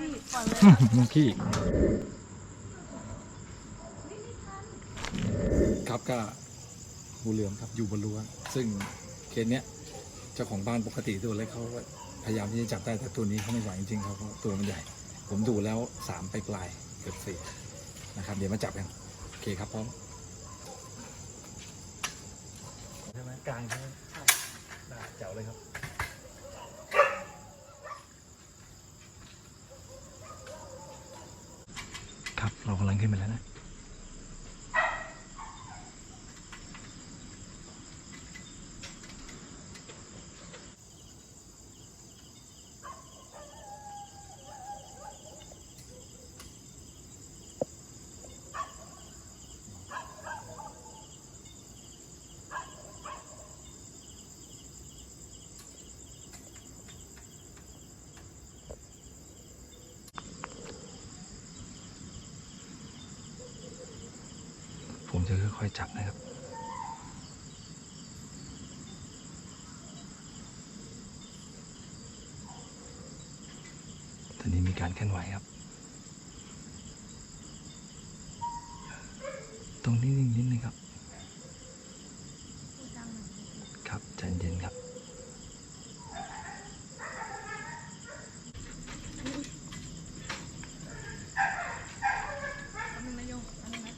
พี่ปล่อยเลยน้องพี่ครับก็งูเหลือมครับอยู่บนรั้วซึ่งเคสเนี้ยเจ้าของบ้านปกติตัวเล็กเขาก็พยายามที่จะจับได้แต่ตัวนี้เขาไม่ไหวจริงๆเขาก็ตัวมันใหญ่ ผมดูแล้วสามไปปลายๆเกือบสี่นะครับเดี๋ยวมาจับกันโอเคครับพร้อมใช่ไหมกลางใช่ไหมได้เจ๋วเลยครับ ครับ เรากำลังขึ้นไปแล้วนะ จะค่อยๆจับนะครับตอนนี้มีการเคลื่อนไหวครับ ตรงนี้นิ่งนิดนึงครับใจเย็นครับ อันนึงนะโยงอันนึงนะ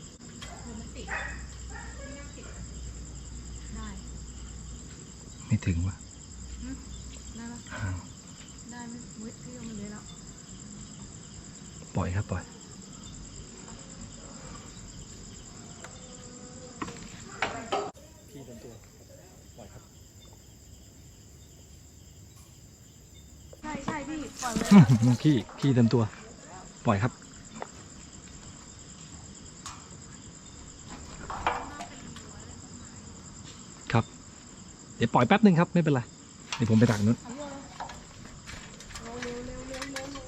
คือมันติดไม่น่าติดได้ ไม่ถึงวะได้ปะห่างได้ไหมมืดพี่โยงมันเลยแล้วปล่อยครับปล่อยพี่เป็นตัวปล่อยครับใช่ใช่พี่ปล่อยเลยน้องพี่พี่เต็มตัว ปล่อยครับครับ เดี๋ยวปล่อยแป๊บหนึ่งครับ ไม่เป็นไร เดี๋ยวผมไปดักนู้น ทำโยงเร็วเร็วเร็วเร็วเร็ว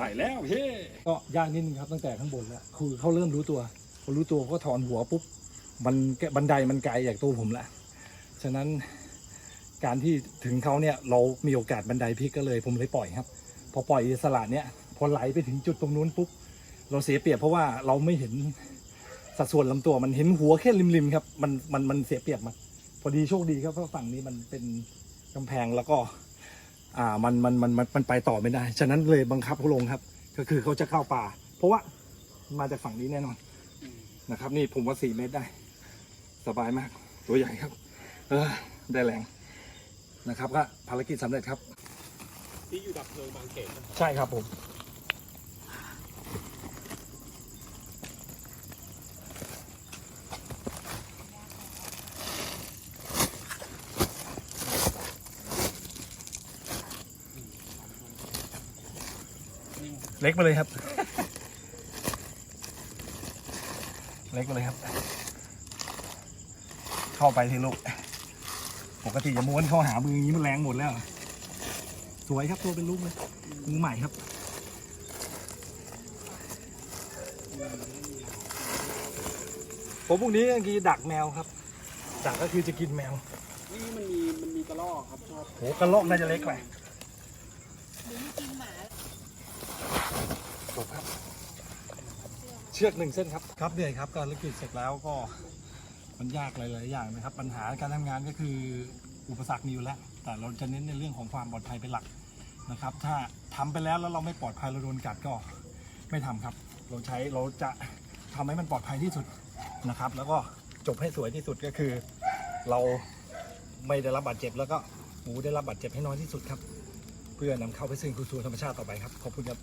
ได้แล้วเฮ้ก็ยากนิดนึงครับตั้งแต่ข้างบนแล้วคือเขาเริ่มรู้ตัวเขารู้ตัวเขาก็ถอนหัวปุ๊บมันบันไดมันไกลจากตัวผมละฉะนั้นการที่ถึงเขาเนี่ยเรามีโอกาสบันไดพลิกก็เลยผมเลยปล่อยครับ พอปล่อยอิสระเนี่ยพอไหลไปถึงจุดตรงนู้นปุ๊บเราเสียเปรียบเพราะว่าเราไม่เห็นสัดส่วนลำตัวมันเห็นหัวแค่ริมๆครับมันมันมันเสียเปรียบมันพอดีโชคดีครับเพราะฝั่งนี้มันเป็นกำแพงแล้วก็ อ่ามันมันมันมันมันไปต่อไม่ได้ ฉะนั้นเลยบังคับเขาลงครับ ก็คือเขาจะเข้าป่า เพราะว่ามาจากฝั่งนี้แน่นอนนะครับ นี่ผมว่าสี่เมตรได้ สบายมาก ตัวใหญ่ครับ เออได้แรงนะครับก็ภารกิจสำเร็จครับ ที่อยู่ดับเพลิงบางเขนนะครับใช่ครับผม เล็กไปเลยครับ เล็กไปเลยครับ เข้าไปทีลูก ปกติจะม้วนเข้าหามืออย่างนี้มันแรงหมดแล้ว สวยครับตัวเป็นลูกเลยมือใหม่ครับผมพวกนี้เมื่อกี้ดักแมวครับ ดักก็คือจะกินแมว นี่มันมีมันมีกระรอกครับชอบโหกระลอกน่าจะเล็กไป บครับ เชือกหนึ่งเส้นครับ ครับเหนื่อยครับการธุรกิจเสร็จแล้วก็มันยากหลายๆอย่างนะครับ ปัญหาการทำงานก็คืออุปสรรคมีอยู่แล้ว แต่เราจะเน้นในเรื่องของความปลอดภัยเป็นหลักนะครับ ถ้าทำไปแล้วแล้วเราไม่ปลอดภัยเราโดนกัดก็ไม่ทำครับ เราใช้เราจะทำให้มันปลอดภัยที่สุดนะครับ แล้วก็จบให้สวยที่สุดก็คือ เราไม่ได้รับบาดเจ็บ แล้วก็หมูได้รับบาดเจ็บให้น้อยที่สุดครับ เพื่อนำเข้าไปซึ่งคืนสู่ธรรมชาติต่อไปครับ ขอบคุณครับ